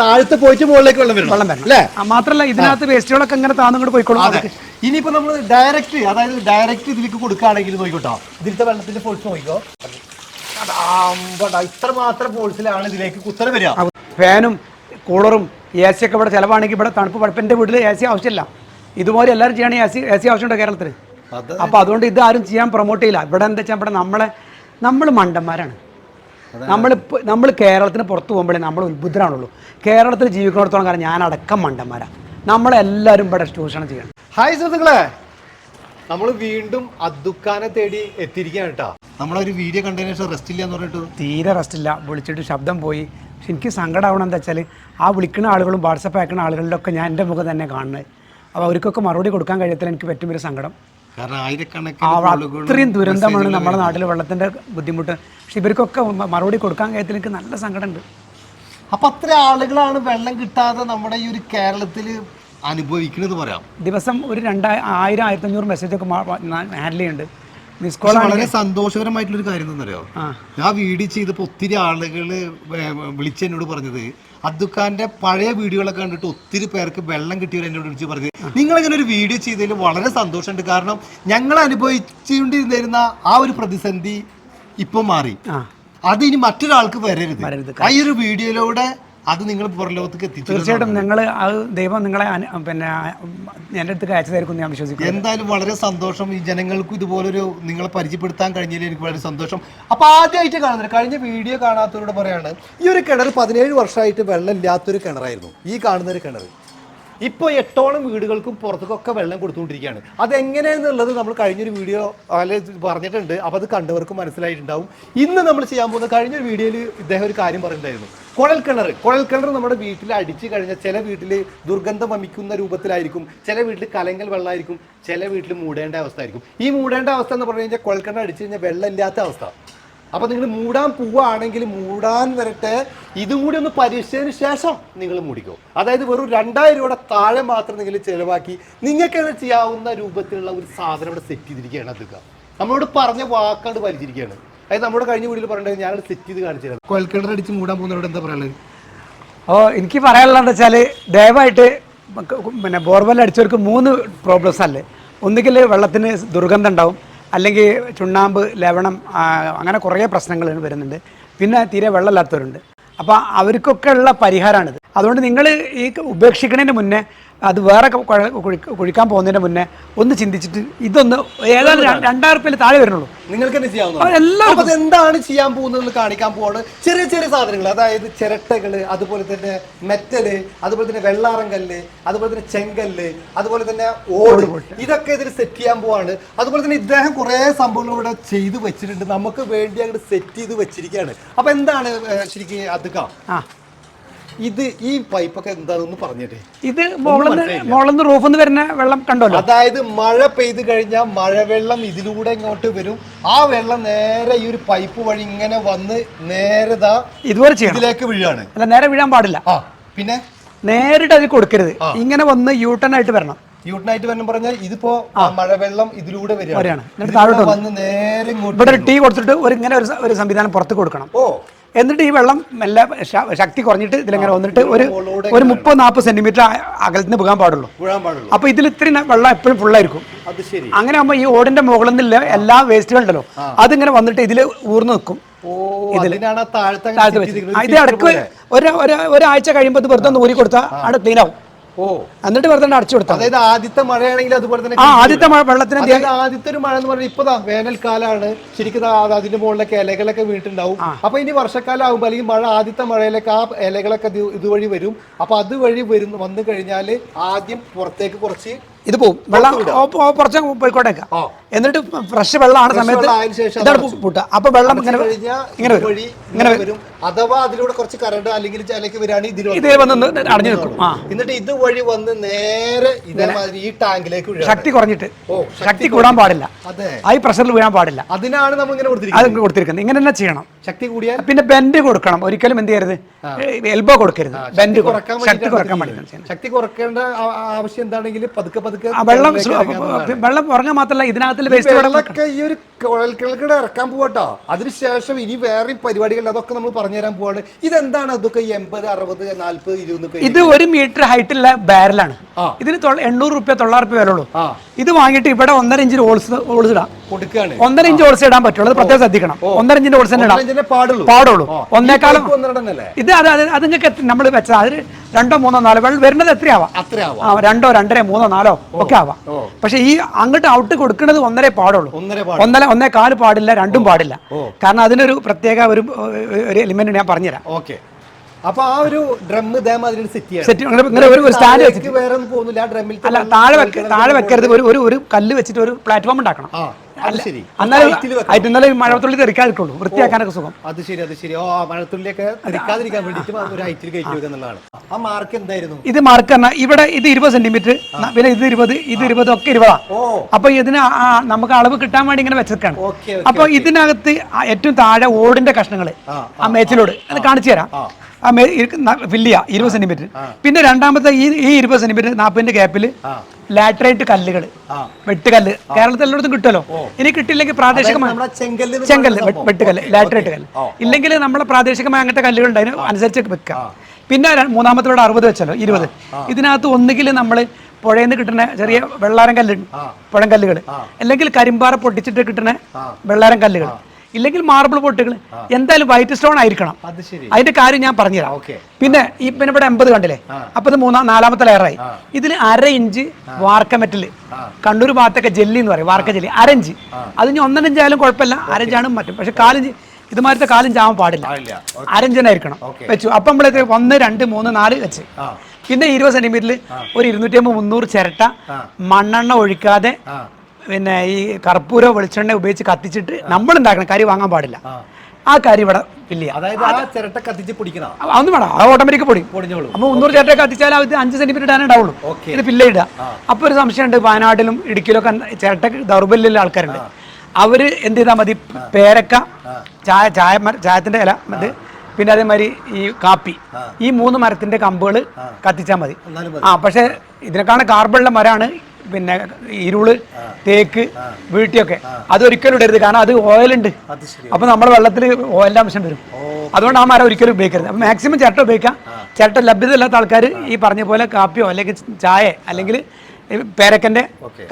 താഴത്തെ പോയിട്ട് മുകളിലേക്ക് വെള്ളം വരും വെള്ളം വരണം. അല്ലേ? മാത്രല്ല ഇതിനകത്ത് വേസ്റ്റുകളൊക്കെ ഇങ്ങനെ താന്നുകൊണ്ട് പോയിക്കോളും. അതെ. ഇനിയിപ്പോ നമ്മൾ ഡയറക്റ്റ് അതായത് ഡയറക്റ്റ് ഇതിലേക്ക് കൊടുക്കുകയാണെങ്കിൽ നോക്കിക്കോട്ടോ. ഇതിലത്തെ വെള്ളത്തിന്റെ പോൾസ് നോക്കിക്കോ. ഇത്ര മാത്രം ഫോഴ്സിലാണ് ഇതിലേക്ക് കുത്തനെ വരിക. ഫാനും കൂളറും എ സി ഒക്കെ ഇവിടെ ചിലവാണെങ്കിൽ ഇവിടെ തണുപ്പ് പഴപ്പിന്റെ വീട്ടിൽ എ സി ആവശ്യമില്ല. ഇതുപോലെ എല്ലാവരും ചെയ്യണമെങ്കിൽ എ സി എ സി ആവശ്യമുണ്ടോ കേരളത്തിൽ അത് അപ്പോൾ അതുകൊണ്ട് ഇത് ആരും ചെയ്യാൻ പ്രൊമോട്ട് ചെയ്യില്ല. ഇവിടെ എന്താ വെച്ചാൽ ഇവിടെ നമ്മളെ നമ്മൾ മണ്ടന്മാരാണ്. നമ്മൾ നമ്മൾ കേരളത്തിന് പുറത്ത് പോകുമ്പോഴേ നമ്മൾ ഉത്ബുദ്ധരാണുള്ളൂ. കേരളത്തിൽ ജീവിക്കുന്നിടത്തോളം കാരണം ഞാൻ അടക്കം മണ്ടന്മാരാണ് നമ്മളെല്ലാവരും ഇവിടെ ചൂഷണം ചെയ്യണം. ഹായ് സുഹൃത്തുക്കളെ. നമ്മൾ വീണ്ടും അദ്ദുക്കാനെ തേടി എത്തിയിരിക്കുകയാണ് കേട്ടോ. നമ്മളൊരു വീഡിയോ കണ്ടതിന് ശേഷം റെസ്റ്റ് ഇല്ല എന്ന് പറഞ്ഞിട്ട് തീരെ റെസ്റ്റ് ഇല്ല. വിളിച്ചിട്ട് ശബ്ദം പോയി. പക്ഷെ എനിക്ക് സങ്കടമാവണം എന്താ വെച്ചാൽ ആ വിളിക്കുന്ന ആളുകളും വാട്സപ്പ് അയക്കുന്ന ആളുകളിലൊക്കെ ഞാൻ എന്റെ മുഖം തന്നെ കാണുന്നത്. അപ്പോൾ അവർക്കൊക്കെ മറുപടി കൊടുക്കാൻ കഴിയത്തില്ല. എനിക്ക് പറ്റും ഒരു സങ്കടം. കാരണം ആയിരക്കണക്കിന് അത്രയും ദുരന്തമാണ് നമ്മുടെ നാട്ടിൽ വെള്ളത്തിന്റെ ബുദ്ധിമുട്ട്. പക്ഷെ ഇവർക്കൊക്കെ മറുപടി കൊടുക്കാൻ കാര്യത്തിൽ എനിക്ക് നല്ല സങ്കടമുണ്ട്. അപ്പൊ അത്ര ആളുകളാണ് വെള്ളം കിട്ടാതെ നമ്മുടെ ഈ ഒരു കേരളത്തിൽ അനുഭവിക്കുന്നത് പറയാം. ദിവസം ഒരു രണ്ടായിരം ആയിരം ആയിരത്തഞ്ഞൂറ് മെസ്സേജൊക്കെ ഹാൻഡിൽ ചെയ്യുന്നുണ്ട്. മിസ് കോൾ വളരെ സന്തോഷകരമായിട്ടുള്ള ഒരു കാര്യം അറിയോ ഞാൻ വീഡിയോ ചെയ്തപ്പോൾ ഒത്തിരി ആളുകൾ വിളിച്ച് എന്നോട് പറഞ്ഞത് അദ്ദുഖാന്റെ പഴയ വീഡിയോകളൊക്കെ കണ്ടിട്ട് ഒത്തിരി പേർക്ക് വെള്ളം കിട്ടിയവർ എന്നോട് വിളിച്ച് പറഞ്ഞത് നിങ്ങൾ ഇങ്ങനെ ഒരു വീഡിയോ ചെയ്തതിൽ വളരെ സന്തോഷമുണ്ട്. കാരണം ഞങ്ങൾ അനുഭവിച്ചുകൊണ്ടിരുന്നിരുന്ന ആ ഒരു പ്രതിസന്ധി ഇപ്പം മാറി. അത് ഇനി മറ്റൊരാൾക്ക് വരരുത്. ആ ഒരു വീഡിയോയിലൂടെ അത് നിങ്ങൾ പുറലോകത്തേക്ക് എത്തിച്ചു തീർച്ചയായിട്ടും നിങ്ങൾ അത് ദൈവം നിങ്ങളെ പിന്നെ എന്റെ അടുത്ത് അയച്ചതായിരിക്കും ഞാൻ വിശ്വസിക്കുന്നു. എന്തായാലും വളരെ സന്തോഷം. ഈ ജനങ്ങൾക്കും ഇതുപോലൊരു നിങ്ങളെ പരിചയപ്പെടുത്താൻ കഴിഞ്ഞതിൽ എനിക്ക് വളരെ സന്തോഷം. അപ്പൊ ആദ്യമായിട്ട് കാണുന്നത് കഴിഞ്ഞ വീഡിയോ കാണാത്തവരോട് പറയാണ് ഈ ഒരു കിണർ പതിനേഴ് വർഷമായിട്ട് വെള്ളം ഇല്ലാത്തൊരു കിണറായിരുന്നു. ഈ കാണുന്ന ഒരു കിണർ. ഇപ്പോൾ എട്ടോളം വീടുകൾക്കും പുറത്തേക്കൊക്കെ വെള്ളം കൊടുത്തുകൊണ്ടിരിക്കുകയാണ്. അതെങ്ങനെയെന്നുള്ളത് നമ്മൾ കഴിഞ്ഞൊരു വീഡിയോ അല്ലെ പറഞ്ഞിട്ടുണ്ട്. അപ്പോൾ അത് കണ്ടവർക്ക് മനസ്സിലായിട്ടുണ്ടാവും. ഇന്ന് നമ്മൾ ചെയ്യാൻ പോകുന്ന കഴിഞ്ഞൊരു വീഡിയോയിൽ ഇദ്ദേഹം ഒരു കാര്യം പറഞ്ഞിട്ടുണ്ടായിരുന്നു. കുഴൽ കിണർ കുഴൽ കിണർ നമ്മുടെ വീട്ടിൽ അടിച്ചു കഴിഞ്ഞാൽ ചില വീട്ടിൽ ദുർഗന്ധം വമിക്കുന്ന രൂപത്തിലായിരിക്കും. ചില വീട്ടിൽ കലങ്കൽ വെള്ളമായിരിക്കും. ചില വീട്ടിൽ മൂടേണ്ട അവസ്ഥ ആയിരിക്കും ഈ മൂടേണ്ട അവസ്ഥ എന്ന് പറഞ്ഞു കഴിഞ്ഞാൽ കുഴൽ കിണർ അടിച്ചു കഴിഞ്ഞാൽ വെള്ളമില്ലാത്ത അവസ്ഥ. അപ്പൊ നിങ്ങൾ മൂടാൻ പോവുകയാണെങ്കിൽ മൂടാൻ വരട്ടെ. ഇതും കൂടി ഒന്ന് പരീക്ഷിച്ചതിന് ശേഷം നിങ്ങൾ മൂടിക്കോ. അതായത് വെറും രണ്ടായിരം രൂപയുടെ താഴെ മാത്രം നിങ്ങൾ ചിലവാക്കി നിങ്ങൾക്ക് ചെയ്യാവുന്ന രൂപത്തിലുള്ള ഒരു സാധനം ഇവിടെ സെറ്റ് ചെയ്തിരിക്കുകയാണ് അതൊക്കെ നമ്മളോട് പറഞ്ഞ വാക്കാണ്ട് വലിച്ചിരിക്കുകയാണ്. അതായത് നമ്മുടെ കഴിഞ്ഞ വീട്ടിൽ പറഞ്ഞത് ഞാനത് സെറ്റ് ചെയ്ത് കാണിച്ചു തരാം കുഴൽക്കിണർ അടിച്ച് മൂടാൻ പോകുന്നവരോട് എന്താ പറയുന്നത് അപ്പോൾ എനിക്ക് പറയാനുള്ളത് വെച്ചാൽ ദയവായിട്ട് പിന്നെ ബോർവെൽ അടിച്ചവർക്ക് മൂന്ന് പ്രോബ്ലംസ് അല്ലേ? ഒന്നുകിൽ വെള്ളത്തിന് ദുർഗന്ധം ഉണ്ടാവും അല്ലെങ്കിൽ ചുണ്ണാമ്പ് ലവണം അങ്ങനെ കുറേ പ്രശ്നങ്ങൾ വരുന്നുണ്ട്. പിന്നെ തീരെ വെള്ളമില്ലാത്തവരുണ്ട്. അപ്പോൾ അവർക്കൊക്കെ ഉള്ള പരിഹാരമാണിത് അതുകൊണ്ട് നിങ്ങൾ ഈ ഉപേക്ഷിക്കുന്നതിന് മുന്നേ അത് വേറെ കുഴിക്കാൻ പോകുന്നതിന് മുന്നേ ഒന്ന് ചിന്തിച്ചിട്ട് ഇതൊന്ന് ഏതാണ്ട് രണ്ടായിരം റുപ്യയിൽ താഴെ വരുന്നുള്ളൂ. നിങ്ങൾക്ക് തന്നെ എന്താണ് ചെയ്യാൻ പോകുന്നത് കാണിക്കാൻ പോവാണ്. ചെറിയ ചെറിയ സാധനങ്ങൾ അതായത് ചിരട്ടകൾ അതുപോലെ തന്നെ മെറ്റൽ അതുപോലെ തന്നെ വെള്ളാറങ്കല്ല് അതുപോലെ തന്നെ ചെങ്കല്ല് അതുപോലെ തന്നെ ഓട് ഇതൊക്കെ ഇതിന് സെറ്റ് ചെയ്യാൻ പോവാണ്. അതുപോലെ തന്നെ ഇദ്ദേഹം കുറെ സംഭവങ്ങൾ ഇവിടെ ചെയ്തു വെച്ചിട്ടുണ്ട്. നമുക്ക് വേണ്ടി അങ്ങോട്ട് സെറ്റ് ചെയ്ത് വെച്ചിരിക്കുകയാണ്. അപ്പൊ എന്താണ് ശരിക്കും അതുക്കാം ആ. ഇത് ഈ പൈപ്പൊക്കെ എന്താണെന്ന് പറഞ്ഞിട്ടേ? ഇത് മുകളിൽ നിന്ന് റൂഫിൽ നിന്ന് വരുന്ന വെള്ളം കണ്ടല്ലോ. അതായത് മഴ പെയ്തു കഴിഞ്ഞാൽ മഴവെള്ളം ഇതിലൂടെ ഇങ്ങോട്ട് വരും. ആ വെള്ളം നേരെ ഈ ഒരു പൈപ്പ് വഴി ഇങ്ങനെ വന്ന് നേരെ ദാ ഇതുവരെ ചെയ്യണം. ഇതിലേക്ക് വീഴാണ്. അല്ല നേരെ വീഴാൻ പാടില്ല. ആ പിന്നെ? നേരിട്ട് അതിൽ കൊടുക്കരുത്. ഇങ്ങനെ വന്ന് യൂട്ടൺ ആയിട്ട് വരണം. യൂട്ടനായിട്ട് വരണം പറഞ്ഞാൽ ഇതിപ്പോ മഴവെള്ളം ഇതിലൂടെ വരികയാണ്. വന്ന്. നേരെ ഇവിടെ ഒരു ടീ കൊടുത്തിട്ട് ഒരു ഇങ്ങനെ ഒരു സംവിധാനം പുറത്ത് കൊടുക്കണം. ഓ. എന്നിട്ട് ഈ വെള്ളം മെല്ലെ ശക്തി കുറഞ്ഞിട്ട് ഇതിലിങ്ങനെ വന്നിട്ട് ഒരു ഒരു മുപ്പത് നാൽപ്പത് സെന്റിമീറ്റർ അകലത്തിന് പോകാൻ പാടുള്ളൂ. അപ്പൊ ഇതിൽ ഇത്രയും വെള്ളം എപ്പോഴും ഫുള്ളായിരിക്കും അങ്ങനെ ആകുമ്പോൾ ഈ ഓടിന്റെ മുകളിൽ നിന്നില്ല എല്ലാ വേസ്റ്റുകളുണ്ടല്ലോ അതിങ്ങനെ വന്നിട്ട് ഇതിൽ ഊർന്നു നിൽക്കും. ആ, ഇത് ഇടയ്ക്ക് ഒരു ഒരു- ഒരാഴ്ച കഴിയുമ്പോൾ ഇത് വെറുതെ ഊരി കൊടുത്താൽ അവിടെ ക്ലീൻ ആവും. എന്നിട്ട് വെറുതെ അടച്ചു കൊടുത്താൽ അതായത് ആദ്യത്തെ മഴയാണെങ്കിൽ അതുപോലെ തന്നെ ആ ആദ്യത്തെ മഴ വെള്ളത്തിന് ആദ്യത്തെ ഒരു മഴ എന്ന് പറഞ്ഞാൽ ഇപ്പൊ വേനൽക്കാലാണ്. ശരിക്കും അതിന്റെ മുകളിലൊക്കെ ഇലകളൊക്കെ വീട്ടുണ്ടാവും അപ്പൊ ഇനി വർഷക്കാലം ആകുമ്പോൾ അല്ലെങ്കിൽ മഴ ആദ്യത്തെ മഴയിലൊക്കെ ആ ഇലകളൊക്കെ ഇതുവഴി വരും. അപ്പൊ അതുവഴി വരും വന്നു കഴിഞ്ഞാൽ ആദ്യം പുറത്തേക്ക് കുറച്ച് ഇത് പോവും. വെള്ളം കുറച്ച് പോയിക്കോട്ടേക്കാം. എന്നിട്ട് ഫ്രഷ് വെള്ളമാണ് സമയത്ത് ഇതാണ് അപ്പൊ വെള്ളം ഇങ്ങനെ ഇങ്ങനെ വരും ഇങ്ങനെ വരും. അഥവാ അതിലൂടെ കുറച്ച് കറണ്ട് അല്ലെങ്കിൽ ചിലക്ക് വരികയാണെങ്കിൽ ഇതിൽ ഇതേ വന്ന് അടഞ്ഞു നിൽക്കും. ആ. എന്നിട്ട് ഇതുവഴി വന്ന് നേരെ ഇതേമാതിരി ഈ ടാങ്കിലേക്ക്. ശക്തി കുറഞ്ഞിട്ട്. ഓ ശക്തി കൂടാൻ പാടില്ല. അതെ. ഈ പ്രഷറിൽ വീഴാൻ പാടില്ല. അതിനാണ് നമ്മൾ ഇങ്ങനെ അത് കൊടുത്തിരിക്കുന്നത്. കൊടുത്തിരിക്കുന്നത് ഇങ്ങനെ തന്നെ ചെയ്യണം. ശക്തി കൂടിയാൽ പിന്നെ ബെൻഡ് കൊടുക്കണം. ഒരിക്കലും എന്ത് ചെയ്യരുത്. എൽബോ കൊടുക്കരുത്. ബെൻഡ് കുറയ്ക്കാൻ ശക്തി കുറയ്ക്കാൻ പാടില്ല വേണ്ടി ശക്തി കുറക്കേണ്ട ആ- ആ- ആവശ്യം എന്താണെങ്കിൽ പതുക്കെ പതുക്കെ ആ വെള്ളം. വെള്ളം കുറഞ്ഞ മാത്രമല്ല ഇതിനകത്തിൽ വേസ്റ്റ് വെള്ളമൊക്കെ ഈ ഒരു കുഴൽക്കിളക്കിടെ ഇറക്കാൻ പോകട്ടോ അതിനുശേഷം ഇനി വേറെ പരിപാടികൾ അതൊക്കെ നമ്മൾ പറഞ്ഞു പറഞ്ഞുതരാൻ പോവാണ്. ഇതെന്താണ് അതൊക്കെ എൺപത് അറുപത് നാല്പത് ഇരുപത് ഇത് ഒരു മീറ്റർ ഹൈറ്റുള്ള ബാരലാണ്. ഇതിന് എണ്ണൂറ് റുപ്യ തൊള്ളായിരം റുപ്യ വരുള്ളൂ ഇത് വാങ്ങിയിട്ട് ഇവിടെ ഒന്നര ഇഞ്ചിന് ഹോൾസ് ഹോൾസ് ഇടാം. കൊടുക്കുകയാണ്. ഒന്നര ഇഞ്ച് ഹോൾസ് ഇടാൻ പറ്റുള്ളൂ. അത് പ്രത്യേകം ശ്രദ്ധിക്കണം. ഒന്നര ഇഞ്ചിന്റെ ഹോൾസ് തന്നെ ഇടാം. പാടുള്ളൂ. ഒന്നേക്കാളും ഇത് അത് അത് നിങ്ങൾക്ക് നമ്മൾ വെച്ചത് അത് രണ്ടോ മൂന്നോ നാലോ വെള്ളം വരുന്നത് എത്രയാവാം? ആ രണ്ടോ രണ്ടര മൂന്നോ നാലോ ഒക്കെ ആവാം. പക്ഷെ ഈ അങ്ങോട്ട് ഔട്ട് കൊടുക്കുന്നത് ഒന്നരേ പാടുള്ളൂ. ഒന്നര പാട് ഒന്നര ഒന്നേ കാൽ പാടില്ല രണ്ടും പാടില്ല. കാരണം അതിനൊരു പ്രത്യേക ഒരു ഒരു എലിമെന്റ് ഞാൻ പറഞ്ഞുതരാം. ഓക്കെ അപ്പൊ ആ ഒരു ഡ്രം ഇതേമാതിരി സെറ്റ് സ്റ്റാൻഡ് വെച്ചിട്ട്. താഴേക്ക് വേറെ ഒന്നും പോകുന്നില്ല ആ ഡ്രമ്മിൽ അല്ല താഴെ താഴെ വെക്കരുത്. ഒരു ഒരു ഒരു കല്ല് വെച്ചിട്ട് ഒരു പ്ലാറ്റ്ഫോം ഉണ്ടാക്കണം. എന്നാലും മഴത്തുള്ളി തെറിക്കാതിരിക്കുള്ളൂ വൃത്തിയാക്കാനൊക്കെ സുഖം. അത് ശരി അത് ശരി. ഓ മഴത്തുള്ളിയൊക്കെ തിരിക്കാതിരിക്കാൻ വേണ്ടിട്ട് ഒരു ഹൈറ്റിൽ കയറ്റി വെക്കുക എന്നുള്ളതാണ് ആ മാർക്ക് എന്തായിരുന്നു? ഇത് മാർക്ക് പറഞ്ഞാൽ ഇവിടെ ഇത് ഇരുപത് സെന്റിമീറ്റർ പിന്നെ ഇത് ഇരുപത് ഇത് ഇരുപത് ഒക്കെ ഇരുപതാ. അപ്പൊ ഇതിന് നമുക്ക് അളവ് കിട്ടാൻ വേണ്ടി ഇങ്ങനെ വെച്ചിരിക്കാണ് ഓക്കെ അപ്പൊ ഇതിനകത്ത് ഏറ്റവും താഴെ ഓടിന്റെ കഷ്ണങ്ങൾ ആ, ആ മേച്ചിലോട്. അത് കാണിച്ചു തരാം. ആ. ഫില്ല് ചെയ്യാം. ഇരുപത് സെന്റിമീറ്റർ പിന്നെ രണ്ടാമത്തെ ഈ ഈ ഇരുപത് സെന്റിമീറ്റർ നാൽപ്പതിന്റെ ഗ്യാപ്പിൽ ലാറ്ററൈറ്റ് കല്ലുകൾ വെട്ടുകല്ല് കേരളത്തിൽ എല്ലായിടത്തും കിട്ടുമല്ലോ? ഇനി കിട്ടില്ലെങ്കിൽ പ്രാദേശികമായി ചെങ്കല്ല് വെട്ടുകല്ല് ലാറ്ററൈറ്റ് കല്ല് ഇല്ലെങ്കിൽ നമ്മളെ പ്രാദേശികമായി അങ്ങനത്തെ കല്ലുകൾ അതിന് അനുസരിച്ച് വെക്കാം. പിന്നെ മൂന്നാമത്തെ ഇവിടെ അറുപത് വെച്ചല്ലോ ഇരുപത്. ഇതിനകത്ത് ഒന്നുകിൽ നമ്മൾ പുഴയിൽ നിന്ന് കിട്ടുന്ന ചെറിയ വെള്ളാരം കല്ലുണ്ട്. പുഴം കല്ലുകൾ അല്ലെങ്കിൽ കരിമ്പാറ പൊട്ടിച്ചിട്ട് കിട്ടുന്ന വെള്ളാരം കല്ലുകൾ ഇല്ലെങ്കിൽ മാർബിൾ പൊട്ടുകൾ എന്തായാലും വൈറ്റ് സ്റ്റോൺ ആയിരിക്കണം. അതിന്റെ കാര്യം ഞാൻ പറഞ്ഞുതരാം. പിന്നെ ഈ പിന്നെ ഇവിടെ എൺപത് കണ്ടില്ലേ? അപ്പൊ ഇത് മൂന്നാം നാലാമത്തെ ലെയറായി ഇതിൽ അര ഇഞ്ച് വാർക്ക മെറ്റൽ കണ്ണൂർ ഭാഗത്തൊക്കെ ജെല്ലി എന്ന് പറയും വാർക്ക ജെല്ലി അരഞ്ച് അത് ഇനി ഒന്നര ഇഞ്ചായാലും കുഴപ്പമില്ല അരഞ്ചാണ് മറ്റും പക്ഷെ കാലഞ്ച് ഇതുമാരത്തെ കാലിഞ്ച് ആവാൻ പാടില്ല. അരഞ്ചനായിരിക്കണം വെച്ചു. അപ്പം നമ്മളത് ഒന്ന് രണ്ട് മൂന്ന് നാല് വെച്ച്. പിന്നെ ഇരുപത് സെന്റിമീറ്ററിൽ ഒരു ഇരുന്നൂറ്റി അമ്പത് മുന്നൂറ് ചിരട്ട മണ്ണെണ്ണ ഒഴിക്കാതെ പിന്നെ ഈ കർപ്പൂര വെളിച്ചെണ്ണ ഉപയോഗിച്ച് കത്തിച്ചിട്ട് നമ്മൾ ഉണ്ടാക്കണം കരി വാങ്ങാൻ പാടില്ല. ആ. കരി ഇവിടെ ഇല്ല. ചിരട്ട കത്തിച്ച് പിടിക്കണം? അതൊന്നും വേണം അത് ഓട്ടോമാറ്റിക് പൊടി. പൊടിഞ്ഞോളൂ. അപ്പൊ മുന്നൂറ് ചിരട്ട കത്തിച്ചാൽ അത് അഞ്ച് സെന്റിമീറ്റർ ഇടാനേ ഉണ്ടാവുള്ളൂ. ഇത് പില്ല ഇടുക. അപ്പൊ ഒരു സംശയമുണ്ട്. വയനാട്ടിലും ഇടുക്കിയിലൊക്കെ ചിരട്ട ദൗർബല്യമുള്ള ആൾക്കാരുണ്ട്. അവർ എന്ത് ചെയ്താൽ മതി? പേരക്ക ചായ ചായ ചായത്തിന്റെ ഇല ഇത് പിന്നെ അതേമാതിരി ഈ കാപ്പി. ഈ മൂന്ന് മരത്തിന്റെ കമ്പുകൾ കത്തിച്ചാൽ മതി. ആ പക്ഷെ ഇതിനെക്കാണ് കാർബണിലെ മരമാണ് പിന്നെ ഇരുൾ തേക്ക് വീട്ടിയൊക്കെ. അത് ഒരിക്കലും ഇടരുത്. കാരണം അത് ഓയിലുണ്ട്. അപ്പൊ നമ്മുടെ വെള്ളത്തിൽ ഓയിലിന്റെ അംശം വരും. അതുകൊണ്ട് ആ മരം ഒരിക്കലും ഉപയോഗിക്കരുത്. അപ്പൊ മാക്സിമം ചിരട്ട ഉപയോഗിക്കാം. ചിരട്ട ലഭ്യത ഇല്ലാത്ത ആൾക്കാർ ഈ പറഞ്ഞ പോലെ കാപ്പിയോ അല്ലെങ്കിൽ ചായ അല്ലെങ്കിൽ പേരക്കന്റെ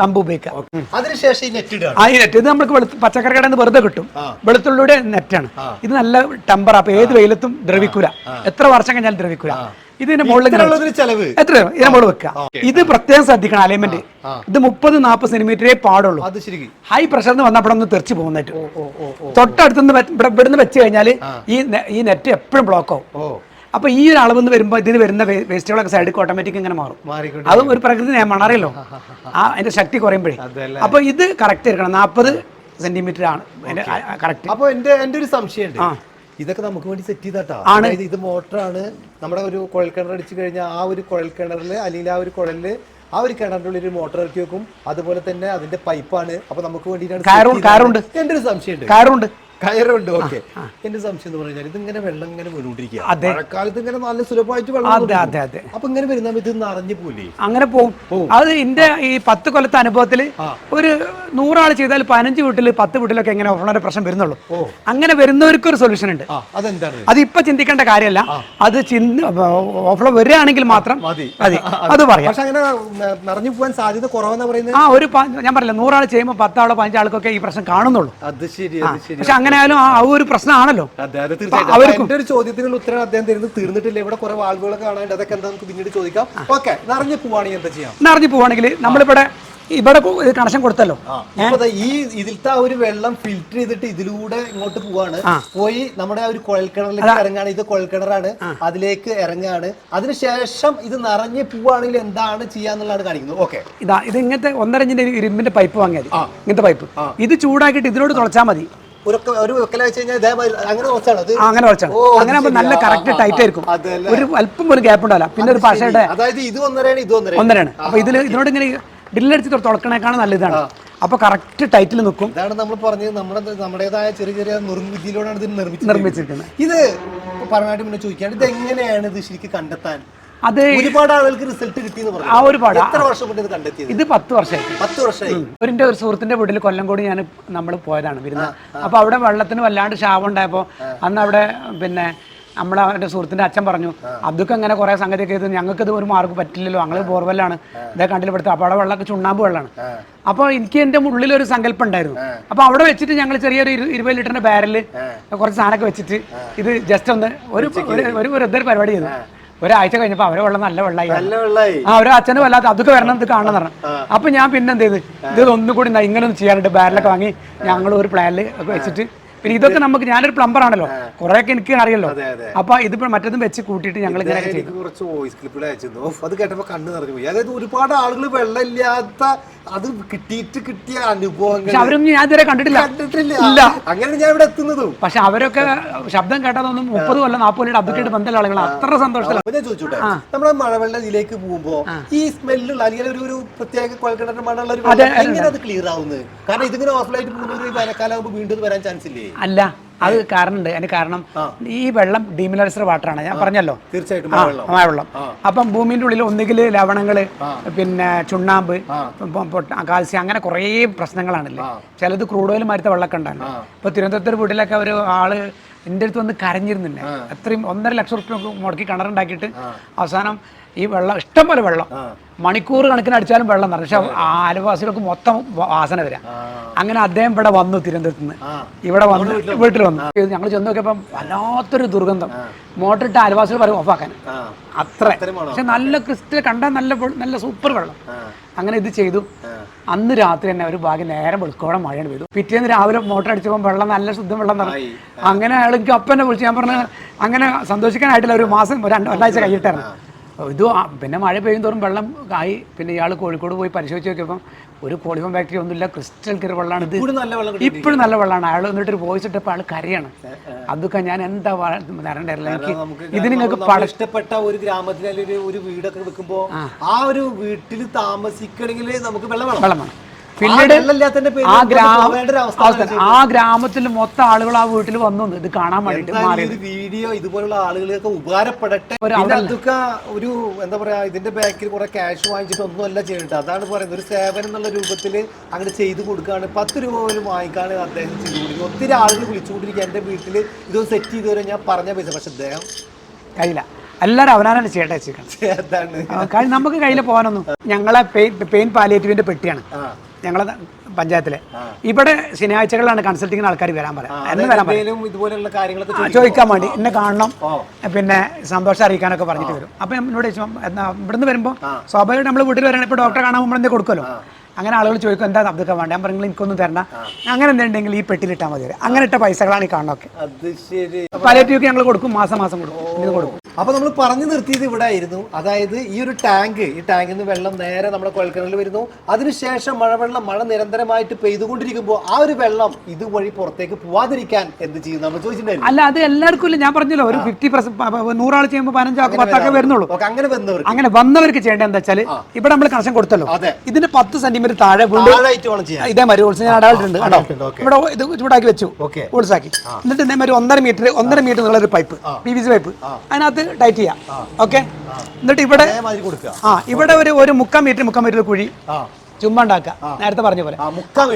കമ്പ് ഉപയോഗിക്കാം. അതിനുശേഷം ഈ നെറ്റ് ഇത് നമുക്ക് പച്ചക്കറി കടയിൽ നിന്ന് വെറുതെ കിട്ടും. വെളുത്തുള്ളിയുടെ നെറ്റാണ്. ഇത് നല്ല ടെമ്പർ അപ്പൊ ഏത് വെയിലത്തും ദ്രവിക്കൂല. എത്ര വർഷം കഴിഞ്ഞാൽ ദ്രവിക്കൂല. ഇതിന്റെ മുകളിൽ ഇങ്ങനെ ഇതിനുള്ളതിന് ചെലവ്. എത്രയോ ഇതിനെ മുകളിൽ വെക്കുക. ഇത് പ്രത്യേകം ശ്രദ്ധിക്കണം അലൈൻമെന്റ്. ഇത് മുപ്പത് നാൽപ്പത് സെന്റിമീറ്ററേ പാടുള്ളൂ. ഹൈ പ്രഷറിന് വന്നപ്പോൾ ഒന്ന് തെറിച്ച് ഓ തൊട്ടടുത്തുനിന്ന് ഇവിടുന്ന് വെച്ച് കഴിഞ്ഞാൽ ഈ ഈ നെറ്റ് എപ്പോഴും ബ്ലോക്ക് ആവും. ഓ അപ്പൊ ഈ ഒരു അളവ് വരുമ്പോൾ ഇതിന് വരുന്ന വേസ്റ്റുകളൊക്കെ സൈഡിൽ ഓട്ടോമാറ്റിക് ഇങ്ങനെ മാറും. അതും ഒരു പ്രകൃതി നിയമമാണ് അറിയല്ലോ? ആ അതിന്റെ ശക്തി കുറയുമ്പോഴേ. അപ്പോൾ അപ്പൊ ഇത് കറക്റ്റ് എടുക്കണം നാൽപ്പത് സെന്റിമീറ്റർ ആണ്. കറക്റ്റ് അപ്പൊ എന്റെ എന്റെ ഒരു സംശയം ഇതൊക്കെ നമുക്ക് വേണ്ടി സെറ്റ് ചെയ്താട്ടോ. അതായത് ഇത് മോട്ടറാണ്. നമ്മുടെ ഒരു കുഴൽ കിണർ അടിച്ചു കഴിഞ്ഞാൽ ആ ഒരു കുഴൽ കിണറിൽ അല്ലെങ്കിൽ ആ ഒരു കുഴലിൽ ആ ഒരു കിണറിന്റെ ഉള്ളിൽ ഒരു മോട്ടർ ഇറക്കി വെക്കും. അതുപോലെ തന്നെ അതിന്റെ പൈപ്പാണ് അപ്പൊ നമുക്ക് വേണ്ടിയിട്ടാണ്. കയറുണ്ട്. എന്റെ ഒരു സംശയമുണ്ട്. കയറുണ്ട് കയറുണ്ട് ഓക്കെ. എന്റെ സംശയം എന്ന് പറഞ്ഞാൽ ഇതിങ്ങനെ വെള്ളം ഇങ്ങനെ വീണുകൊണ്ടിരിക്കുക. മഴക്കാലത്ത് ഇങ്ങനെ നല്ല സുലഭമായിട്ട് വെള്ളം അതെ അതെ അതെ. അപ്പൊ ഇങ്ങനെ വരുന്ന ഇത് നിറഞ്ഞു പോലെ അങ്ങനെ പോകും അത് എന്റെ ഈ പത്ത് കൊല്ലത്തെ അനുഭവത്തിൽ ഒരു നൂറാൾ ചെയ്താൽ പതിനഞ്ച് വീട്ടിൽ പത്ത് വീട്ടിലൊക്കെ എങ്ങനെ ഓഫറിന്റെ പ്രശ്നം വരുന്നുള്ളൂ. അങ്ങനെ വരുന്നവർക്ക് ഒരു സൊല്യൂഷൻ ഉണ്ട്. അത് ഇപ്പൊ ചിന്തിക്കേണ്ട കാര്യമല്ല. അത് ചിന്ത ഓഫ്ലോ വരികയാണെങ്കിൽ മാത്രം മതി. മതി. അത് പറയാം. നിറഞ്ഞു പോകാൻ സാധ്യത കുറവെന്നാ പറയുന്നത്? ആ ഒരു ഞാൻ പറഞ്ഞില്ല നൂറാൾ ചെയ്യുമ്പോൾ പത്താളോ പതിനഞ്ചാൾക്കൊക്കെ ഈ പ്രശ്നം കാണുന്നുള്ളൂ. അത് പക്ഷെ അങ്ങനെ ആയാലും ആ ഒരു പ്രശ്നമാണല്ലോ. അതെ അതെ എന്റെ ഒരു ചോദ്യത്തിനുള്ള ഉത്തരം അദ്ദേഹം തരുന്നത് തീർന്നിട്ടില്ല. ഇവിടെ കുറെ വാൾവുകളൊക്കെ കാണാനുണ്ട്. അതൊക്കെ എന്താ നമുക്ക് പിന്നീട് ചോദിക്കാം. ഓക്കെ നിറഞ്ഞു പോവാണെങ്കിൽ എന്താ ചെയ്യാം? നിറഞ്ഞു പോവാണെങ്കിൽ നമ്മളിവിടെ ഇവിടെ കണക്ഷൻ കൊടുത്തല്ലോ. ഈ ഇതിലത്തെ ആ ഒരു വെള്ളം ഫിൽറ്റർ ചെയ്തിട്ട് ഇതിലൂടെ ഇങ്ങോട്ട് പോവാണ്. പോയി നമ്മുടെ ആ ഒരു കുഴൽക്കിണറിലേക്ക് ഇറങ്ങാണ്. ഇത് കുഴൽക്കിണറാണ്. അതിലേക്ക് ഇറങ്ങാണ്. അതിനുശേഷം ഇത് നിറഞ്ഞ് പോവാണെങ്കിൽ എന്താണ് ചെയ്യാന്നുള്ളതാണ് കാണിക്കുന്നത്. ഓക്കെ ഇതാ ഇത് ഇങ്ങനത്തെ ഒന്നര ഇഞ്ചിന്റെ ഇരുമ്പിന്റെ പൈപ്പ് വാങ്ങിയത് ഇങ്ങനത്തെ പൈപ്പ് ഇത് ചൂടാക്കിയിട്ട് ഇതിനോട് തുളച്ചാൽ മതി. ഒരു വെക്കല വെച്ച് കഴിഞ്ഞാൽ അങ്ങനെ അങ്ങനെ ഓ, അങ്ങനെ ആകുമ്പോൾ നല്ല കറക്റ്റ് ടൈറ്റ് ആയിരിക്കും. ഒരു അല്പം ഒരു ഗ്യാപ്പ് ഉണ്ടാവില്ല. പിന്നെ ഒരു പശയുടെ അതായത് ഇത് ഒന്നരയാണ് ഇത് ഒന്നരയാണ്. അപ്പൊ ഇതിൽ ഇതിനോട് ഇങ്ങനെ ഡ്രില്ലടിച്ച് തുറക്കണേക്കാണ് നല്ലതാണ്. അപ്പൊ കറക്റ്റ് ടൈറ്റിൽ നിൽക്കും. ഇതാണ് നമ്മൾ പറഞ്ഞത് നമ്മുടെ നമ്മുടേതായ ചെറിയ ചെറിയ നിർമ്മിതിയിലൂടെയാണ് ഇത് നിർമ്മിച്ചത് നിർമ്മിച്ചിരിക്കുന്നത്. ഇത് പറഞ്ഞായിട്ട് മുന്നേ ചോദിക്കാൻ ഇത് എങ്ങനെയാണ് ഇത് ശരിക്കും കണ്ടെത്താൻ? അത് ഒരുപാട് ആളുകൾക്ക് റിസൾട്ട് കിട്ടിയെന്ന് പറഞ്ഞു. ആ ഒരുപാട്. എത്ര വർഷം കൊണ്ട് ഇത് കണ്ടെത്തിയത്? ഇത് പത്ത് വർഷമായി പത്ത് വർഷമായി. ഒരു ഒരു സുഹൃത്തിന്റെ വീട്ടിൽ കൊല്ലംകോട് ഞാൻ നമ്മൾ പോയതാണ് വരുന്നത് അപ്പൊ അവിടെ വെള്ളത്തിന് വല്ലാണ്ട് ക്ഷാമം ഉണ്ടായപ്പോൾ അന്ന് അവിടെ പിന്നെ നമ്മളെ അവന്റെ സുഹൃത്തിന്റെ അച്ഛൻ പറഞ്ഞു അതൊക്കെ അങ്ങനെ കുറേ സംഗതി ചെയ്ത് ഞങ്ങൾക്ക് ഇത് ഒരു മാർഗം പറ്റില്ലല്ലോ ഞങ്ങൾ ബോർവെല്ലാണ് ഇതേ കണ്ടിൽ പെടുത്തുക അപ്പോൾ അവിടെ വെള്ളമൊക്കെ ചുണ്ണാമ്പ് വെള്ളമാണ്. അപ്പോൾ എനിക്ക് എന്റെ ഉള്ളിൽ ഒരു സങ്കല്പം ഉണ്ടായിരുന്നു അപ്പോൾ അവിടെ വെച്ചിട്ട് ഞങ്ങൾ ചെറിയൊരു ഇരു- ഇരുപത് ലിറ്ററിന്റെ ബാരൽ കുറച്ച് സാധനമൊക്കെ വെച്ചിട്ട് ഇത് ജസ്റ്റ് ഒന്ന് ഒരു ഒരു- വെറുതെ പരിപാടി ചെയ്തു ഒരാഴ്ച കഴിഞ്ഞപ്പോൾ അവരെ വെള്ളം നല്ല വെള്ളമായി ആ ഒരു അച്ഛനും വല്ലാത്ത അതൊക്കെ വരണം ഇത് കാണണം പറഞ്ഞു. അപ്പൊ ഞാൻ പിന്നെ എന്ത് ചെയ്ത് ഇത് ഒന്നും കൂടി ഇങ്ങനെ ഒന്ന് ചെയ്യാറുണ്ട് ബാരലൊക്കെ വാങ്ങി ഞങ്ങൾ ഒരു പ്ലാനിൽ ഒക്കെ വെച്ചിട്ട് പിന്നെ ഇതൊക്കെ നമുക്ക് ഞാനൊരു പ്ലംബർ ആണല്ലോ. കുറെയൊക്കെ എനിക്ക് അറിയല്ലോ. അപ്പൊ ഇതിപ്പോ മറ്റൊന്നും വെച്ച് കൂട്ടിയിട്ട് ഞങ്ങൾ എനിക്ക് കുറച്ച് വോയിസ് ക്ലിപ്പുകൾ അയച്ചിരുന്നു അത് കേട്ടപ്പോ കണ്ണു നിറഞ്ഞു പോയി. അതായത് ഒരുപാട് ആളുകൾ വെള്ളമില്ലാത്ത അത് കിട്ടിയിട്ട് കിട്ടിയ അനുഭവങ്ങൾ അവരൊന്നും ഞാൻ ഇതുവരെ കണ്ടിട്ടില്ല. കണ്ടിട്ടില്ല. അങ്ങനെ ഞാൻ ഇവിടെ എത്തുന്നതും. പക്ഷെ അവരൊക്കെ ശബ്ദം കേട്ടതൊന്നും മുപ്പത് കൊല്ലം നാൽപ്പത് കൊല്ലം അബ്ദുക്കേട്ട് ബന്ധമുള്ള ആളുകൾ അത്ര സന്തോഷത്തിലാണ് അപ്പൊ ഞാൻ ചോദിച്ചോട്ടെ നമ്മുടെ മഴവെള്ള ഇതിലേക്ക് പോകുമ്പോ ഈ സ്മെല്ലുള്ള അല്ലെങ്കിൽ ഒരു ഒരു പ്രത്യേക കുഴൽക്കിണറിന്റെ മണമുള്ള ഒരു എങ്ങനെ അത്. ക്ലിയർ ആവുന്നത്? കാരണം ഇതിങ്ങനെ ഓഫ്ലൈറ്റ് പോകുന്ന ഒരു വേനൽക്കാലാകുമ്പോൾ വീണ്ടും വരാൻ ചാൻസ് ഇല്ലേ? അല്ല അത് കാരണമുണ്ട്. അതിന് കാരണം ഈ വെള്ളം ഡീമിനറൈസ്ഡ് വാട്ടറാണ് ഞാൻ പറഞ്ഞല്ലോ. തീർച്ചയായിട്ടും മഴവെള്ളം. അപ്പം ഭൂമിന്റെ ഉള്ളിൽ ഒന്നുകിൽ ലവണങ്ങൾ പിന്നെ ചുണ്ണാമ്പ് കാൽസ്യം അങ്ങനെ കുറേ പ്രശ്നങ്ങളാണല്ലേ? ചിലത് ക്രൂഡ് ഓയിൽ മാറ്റത്തെ വെള്ളമൊക്കെ ഉണ്ടല്ലോ. ഇപ്പൊ തിരുവനന്തപുരത്ത് വീട്ടിലൊക്കെ ഒരു ആൾ എന്റെ അടുത്ത് വന്ന് കരഞ്ഞിരുന്നില്ല? അത്രയും ഒന്നര ലക്ഷം റുപ്യ മുടക്കി കിണറുണ്ടാക്കിയിട്ട് അവസാനം ഈ വെള്ളം ഇഷ്ടം പോലെ വെള്ളം. മണിക്കൂർ കണക്കിന് അടിച്ചാലും വെള്ളം നിറഞ്ഞു പക്ഷെ ആ ആലുവാസികൾക്ക് മൊത്തം വാസന വരാം. അങ്ങനെ അദ്ദേഹം ഇവിടെ വന്നു തിരുവനന്തപുരത്ത് നിന്ന് ഇവിടെ വന്ന് വീട്ടിൽ വന്നു. ഞങ്ങൾ ചെന്ന് നോക്കിയപ്പം വല്ലാത്തൊരു ദുർഗന്ധം. മോട്ടറിട്ട് അയൽവാസികൾ പറയും ഓഫാക്കാൻ. അത്ര. പക്ഷെ നല്ല ക്രിസ്റ്റൽ കണ്ടാൽ നല്ല നല്ല സൂപ്പർ വെള്ളം. അങ്ങനെ ഇത് ചെയ്തു. അന്ന് രാത്രി തന്നെ ഒരു ഭാഗ്യം നേരം വെളുക്കോടെ മഴയാണ് പെയ്തു. പിറ്റേന്ന് രാവിലെ മോട്ടർ അടിച്ചപ്പോൾ വെള്ളം നല്ല ശുദ്ധം വെള്ളം നിറഞ്ഞു. അങ്ങനെ അയാൾ എനിക്ക് അപ്പം എന്നെ വിളിച്ചു ഞാൻ പറഞ്ഞു അങ്ങനെ സന്തോഷിക്കാനായിട്ടില്ല. ഒരു മാസം രണ്ടാഴ്ച കഴിയിട്ടായിരുന്നു ഇത് പിന്നെ മഴ പെയ്യും തോറും വെള്ളം ആയി. പിന്നെ ഇയാൾ കോഴിക്കോട് പോയി പരിശോധിച്ച് നോക്കിയപ്പം ഒരു കോളിഫോം ഫാക്ടറി ഒന്നുമില്ല ക്രിസ്റ്റൽ കിര വെള്ളമാണ് ഇത്. ഇപ്പോഴും നല്ല വെള്ളമാണ്. അയാൾ എന്നിട്ട് ഒരു വോയിസ് ഇട്ടപ്പോൾ ആൾ കരയാണ് അതൊക്കെ ഞാൻ എന്താ തരണ്ടായിരുന്നില്ല എനിക്ക് ഇത് നിങ്ങൾക്ക് ഇഷ്ടപ്പെട്ട ഒരു ഗ്രാമത്തിൽ ഒരു- വീടൊക്കെ വെക്കുമ്പോൾ ആ. ഒരു വീട്ടിൽ താമസിക്കണമെങ്കിൽ നമുക്ക് വെള്ളം വെള്ളം വേണം പിന്നീട് ആ ഗ്രാമ ആ ഗ്രാമത്തിൽ മൊത്തം ആളുകൾ ആ വീട്ടിൽ വന്നു ഇത് കാണാൻ വേണ്ടിട്ട് വീഡിയോ ഇതുപോലുള്ള ആളുകൾക്ക് ഉപകാരപ്പെടട്ടെ. അതൊക്കെ ഒരു എന്താ പറയാ ഇതിന്റെ ബാക്കിൽ കുറെ ക്യാഷ് വാങ്ങിച്ചിട്ട് ഒന്നുമല്ല ചെയ്തിട്ട് അതാണ് പറയുന്നത്. ഒരു സേവനം എന്നുള്ള രൂപത്തിൽ അങ്ങനെ ചെയ്തു കൊടുക്കുകയാണ്. പത്ത് രൂപ പോലും വാങ്ങിക്കാണ് അദ്ദേഹം ചെയ്തു കൊടുക്കുന്നത് ഒത്തിരി ആളുകൾ വിളിച്ചുകൊണ്ടിരിക്കുക. എന്റെ വീട്ടിൽ ഇതൊന്ന് സെറ്റ് ചെയ്തു തരാൻ ഞാൻ പറഞ്ഞ പൈസ. പക്ഷെ അദ്ദേഹം കഴിയില്ല എല്ലാവരും അവനാനാണ് ചേട്ടാ വെച്ചിരിക്കണം എന്താണ് നമുക്ക് കയ്യിൽ പോകാനൊന്നും ഞങ്ങളെ പെയിൻ പാലിയേറ്റീവിന്റെ പെട്ടിയാണ്. ഞങ്ങളെ പഞ്ചായത്തിലെ. ഇവിടെ ശനിയാഴ്ചകളിലാണ് കൺസൾട്ടിങ്ങിന് ആൾക്കാർ വരാൻ പറയാം. ചോദിക്കാൻ വേണ്ടി എന്നെ കാണണം പിന്നെ സന്തോഷം അറിയിക്കാനൊക്കെ പറഞ്ഞിട്ട് വരും. അപ്പം എന്നോട് ചോദിച്ചു എന്നാ ഇവിടുന്ന് വരുമ്പോൾ സ്വാഭാവികമായിട്ട് നമ്മൾ വീട്ടിൽ വരണം ഇപ്പോൾ ഡോക്ടറെ കാണാൻ നമ്മൾ എന്തെങ്കിലും കൊടുക്കുമല്ലോ? അങ്ങനെ ആളുകൾ ചോദിക്കും എന്താ അതൊക്കെ വേണ്ട? ഞാൻ പറഞ്ഞു എനിക്കൊന്നും തരണ്ട. അങ്ങനെ എന്തുണ്ടെങ്കിൽ ഈ പെട്ടിലിട്ടാൽ മതി അങ്ങനെ ഇട്ട പൈസകളാണ് ഈ കാണൊക്കെ പലറ്റിയൊക്കെ ഞങ്ങൾ കൊടുക്കും മാസം മാസം കൊടുക്കും കൊടുക്കും. അപ്പൊ നമ്മൾ പറഞ്ഞു നിർത്തിയത് ഇവിടെ ആയിരുന്നു അതായത് ഈ ഒരു ടാങ്ക് ഈ ടാങ്കിൽ നിന്ന് വെള്ളം നേരെ നമ്മുടെ കുഴൽക്കിണറിൽ വരുന്നു. അതിനുശേഷം മഴവെള്ളം മഴ നിരന്തരമായിട്ട് പെയ്തുകൊണ്ടിരിക്കുമ്പോൾ ആ ഒരു വെള്ളം ഇതുവഴി പുറത്തേക്ക് പോവാതിരിക്കാൻ എന്ത് ചെയ്യും? നമ്മൾ ചോദിച്ചിട്ടുണ്ടായിരുന്നു. അല്ല അത് എല്ലാവർക്കും ഇല്ല. ഞാൻ പറഞ്ഞല്ലോ ഒരു ഫിഫ്റ്റി പെർസെന്റ് നൂറാൾ ചെയ്യുമ്പോൾ പതിനഞ്ചാൾക്ക് പത്താക്കെ വരുന്നുള്ളൂ. അങ്ങനെ വന്നവർക്ക്. അങ്ങനെ വന്നവർക്ക് ചെയ്യേണ്ടത് എന്താ വെച്ചാൽ ഇവിടെ നമ്മൾ കണക്ഷൻ കൊടുത്തല്ലോ. ഇതിന്റെ പത്ത് സെന്റിമീറ്റർ താഴെ വീണ്ടും താഴായിട്ട് വേണം ചെയ്യാൻ. ഇതേ മാതിരി ഓൾസ് ഞാൻ അടാളിട്ടുണ്ട് കേട്ടോ. ഇവിടെ ഇത് ചൂടാക്കി വെച്ചു. ഹോൾസാക്കി എന്നിട്ട് ഇതേമാതിരി ഒന്നര മീറ്റർ ഒന്നര മീറ്റർ ഉള്ള ഒരു pipe P V C pipe അതിനകത്ത് ടൈറ്റ് ചെയ്യാം. ഓക്കെ എന്നിട്ട് ഇവിടെ ആ ഇവിടെ ഒരു ഒരു മുക്കാൽ മീറ്റർ മുക്കാൽ മീറ്റർ കുഴി. ചുമ്മാ ഉണ്ടാക്കുക. നേരത്തെ പറഞ്ഞ പോലെ. ആ മുക്കാൽ